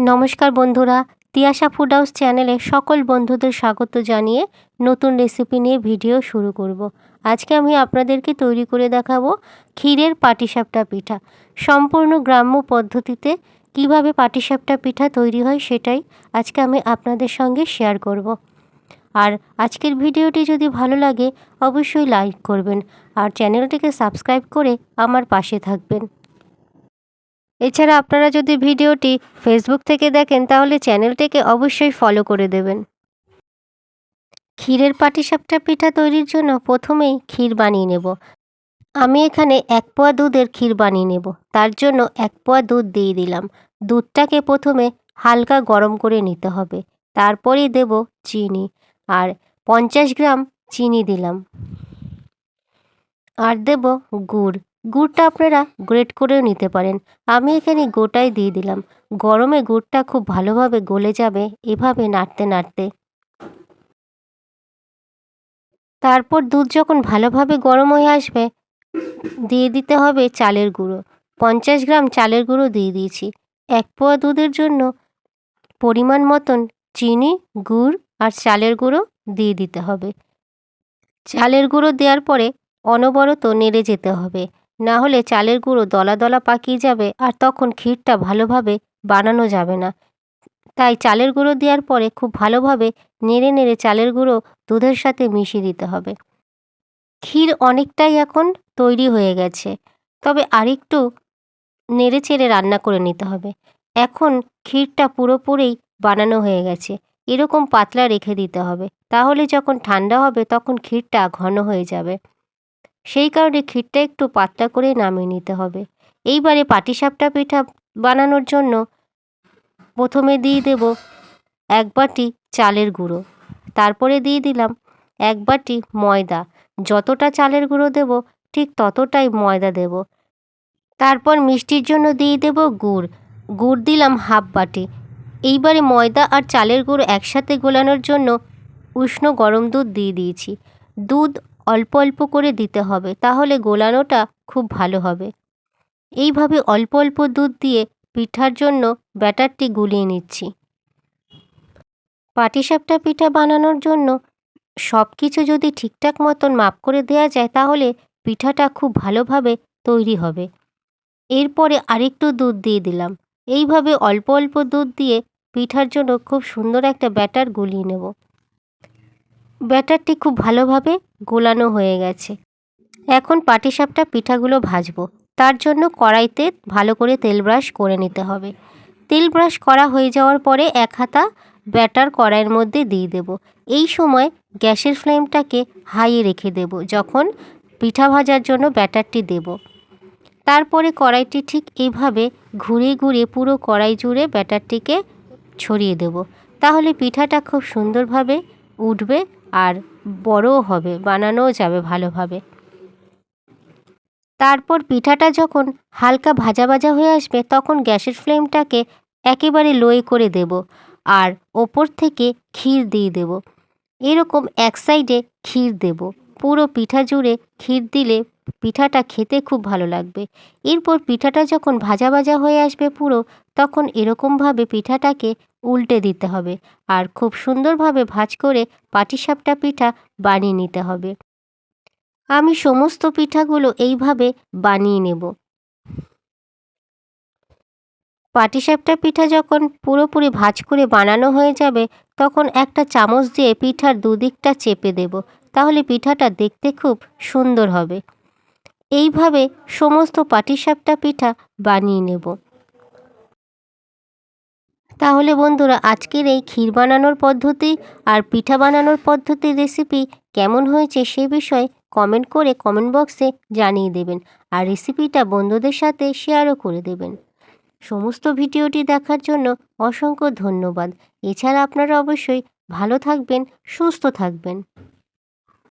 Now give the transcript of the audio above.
নমস্কার বন্ধুরা, Tiyasha food house চ্যানেলে সকল বন্ধুদের স্বাগত জানিয়ে নতুন রেসিপি নিয়ে ভিডিও শুরু করব। আজকে আমি আপনাদেরকে তৈরি করে দেখাবো ক্ষীরের পাটিসাপটা পিঠা সম্পূর্ণ গ্রাম্য পদ্ধতিতে কীভাবে পাটিসাপটা পিঠা তৈরি হয় সেটাই আজকে আমি আপনাদের সঙ্গে শেয়ার করব। আর আজকের ভিডিওটি যদি ভালো লাগে, অবশ্যই লাইক করবেন আর চ্যানেলটিকে সাবস্ক্রাইব করে আমার পাশে থাকবেন এছাড়া আপনারা যদি ভিডিওটি ফেসবুক থেকে দেখেন, তাহলে চ্যানেলটিকে অবশ্যই ফলো করে দেবেন। ক্ষীরের পাটিসাপটা পিঠা তৈরির জন্য প্রথমেই ক্ষীর বানিয়ে নেব। আমি এখানে এক পোয়া দুধের ক্ষীর বানিয়ে নেব। তার জন্য এক পোয়া দুধ দিয়ে দিলাম। দুধটাকে প্রথমে হালকা গরম করে নিতে হবে। তারপরেই দেব চিনি। আর পঞ্চাশ গ্রাম চিনি দিলাম। আর দেব গুড়। গুড়টা আপনারা গ্রেট করেও নিতে পারেন। আমি এখানে গোটাই দিয়ে দিলাম। গরমে গুড়টা খুব ভালোভাবে গলে যাবে এভাবে নাড়তে নাড়তে। তারপর দুধ যখন ভালোভাবে গরম হয়ে আসবে, দিয়ে দিতে হবে চালের গুঁড়ো। পঞ্চাশ গ্রাম চালের গুঁড়ো দিয়ে দিয়েছি। এক পোয়া দুধের জন্য পরিমাণ মতন চিনি, গুড় আর চালের গুঁড়ো দিয়ে দিতে হবে। চালের গুঁড়ো দেওয়ার পরে অনবরত নেড়ে যেতে হবে। না হলে চালের গুঁড়ো দলা দলা পাকিয়ে যাবে আর তখন ক্ষীরটা ভালোভাবে বানানো যাবে না। তাই চালের গুঁড়ো দেওয়ার পরে খুব ভালোভাবে নেড়ে নেড়ে চালের গুঁড়ো দুধের সাথে মিশিয়ে দিতে হবে। ক্ষীর অনেকটাই এখন তৈরি হয়ে গেছে, তবে আরেকটু নেড়ে চেড়ে রান্না করে নিতে হবে। এখন ক্ষীরটা পুরোপুরি বানানো হয়ে গেছে, এরকম পাতলা রেখে দিতে হবে। তাহলে যখন ঠান্ডা হবে তখন ক্ষীরটা ঘন হয়ে যাবে। সেই কারণে ক্ষীরটা একটু পাতলা করে নামিয়ে নিতে হবে। এইবারে পাটিসাপটা পিঠা বানানোর জন্য প্রথমে দিয়ে দেব এক বাটি চালের গুঁড়ো। তারপরে দিয়ে দিলাম এক বাটি ময়দা। যতটা চালের গুঁড়ো দেব, ঠিক ততটাই ময়দা দেব। তারপর মিষ্টির জন্য দিয়ে দেব গুড়। গুড় দিলাম হাফ বাটি। এইবারে ময়দা আর চালের গুঁড়ো একসাথে গোলানোর জন্য উষ্ণ গরম দুধ দিয়ে দিয়েছি। দুধ অল্প অল্প করে দিতে হবে, তাহলে গোলানোটা খুব ভালো হবে। এইভাবে অল্প অল্প দুধ দিয়ে পিঠার জন্য ব্যাটারটি গুলিয়ে নিচ্ছি। পাটিসাপটা পিঠা বানানোর জন্য সব কিছু যদি ঠিকঠাক মতন মাপ করে দেওয়া যায়, তাহলে পিঠাটা খুব ভালোভাবে তৈরি হবে। এরপরে আরেকটু দুধ দিয়ে দিলাম। এইভাবে অল্প অল্প দুধ দিয়ে পিঠার জন্য খুব সুন্দর একটা ব্যাটার গুলিয়ে নেব। ব্যাটারটি খুব ভালোভাবে গোলানো হয়ে গেছে। এখন পাটিসাপটা পিঠাগুলো ভাজবো। তার জন্য কড়াইতে ভালো করে তেল ব্রাশ করে নিতে হবে। তেল ব্রাশ করা হয়ে যাওয়ার পরে এক হাতা ব্যাটার কড়াইয়ের মধ্যে দিয়ে দেব। এই সময় গ্যাসের ফ্লেমটাকে হাইয়ে রেখে দেব যখন পিঠা ভাজার জন্য ব্যাটারটি দেব। তারপরে কড়াইটি ঠিক এইভাবে ঘুরে ঘুরে পুরো কড়াই জুড়ে ব্যাটারটিকে ছড়িয়ে দেব। তাহলে পিঠাটা খুব সুন্দরভাবে উঠবে আর বড়ও হবে, বানানোও যাবে ভালোভাবে। তারপর পিঠাটা যখন হালকা ভাজা ভাজা হয়ে আসবে, তখন গ্যাসের ফ্লেমটাকে একেবারে লোয়ে করে দেব আর ওপর থেকে ক্ষীর দিয়ে দেব। এরকম এক সাইডে ক্ষীর দেব। পুরো পিঠা জুড়ে ক্ষীর দিলে পিঠাটা খেতে খুব ভালো লাগবে। এরপর পিঠাটা যখন ভাজা ভাজা হয়ে আসবে পুরো, তখন এরকমভাবে পিঠাটাকে উল্টে দিতে হবে আর খুব সুন্দরভাবে ভাজ করে পাটিসাপটা পিঠা বানিয়ে নিতে হবে। আমি সমস্ত পিঠাগুলো এইভাবে বানিয়ে নেব। পাটিসাপটা পিঠা যখন পুরোপুরি ভাজ করে বানানো হয়ে যাবে, তখন একটা চামচ দিয়ে পিঠার দুদিকটা চেপে দেব। তাহলে পিঠাটা দেখতে খুব সুন্দর হবে। এইভাবে সমস্ত পাটিসাপটা পিঠা বানিয়ে নেব। তাহলে বন্ধুরা, আজকের এই ক্ষীর বানানোর পদ্ধতি আর পিঠা বানানোর পদ্ধতির রেসিপি কেমন হয়েছে সে বিষয়ে কমেন্ট করে কমেন্ট বক্সে জানিয়ে দেবেন আর রেসিপিটা বন্ধুদের সাথে শেয়ারও করে দেবেন। সমস্ত ভিডিওটি দেখার জন্য অসংখ্য ধন্যবাদ। এছাড়া আপনারা অবশ্যই ভালো থাকবেন, সুস্থ থাকবেন।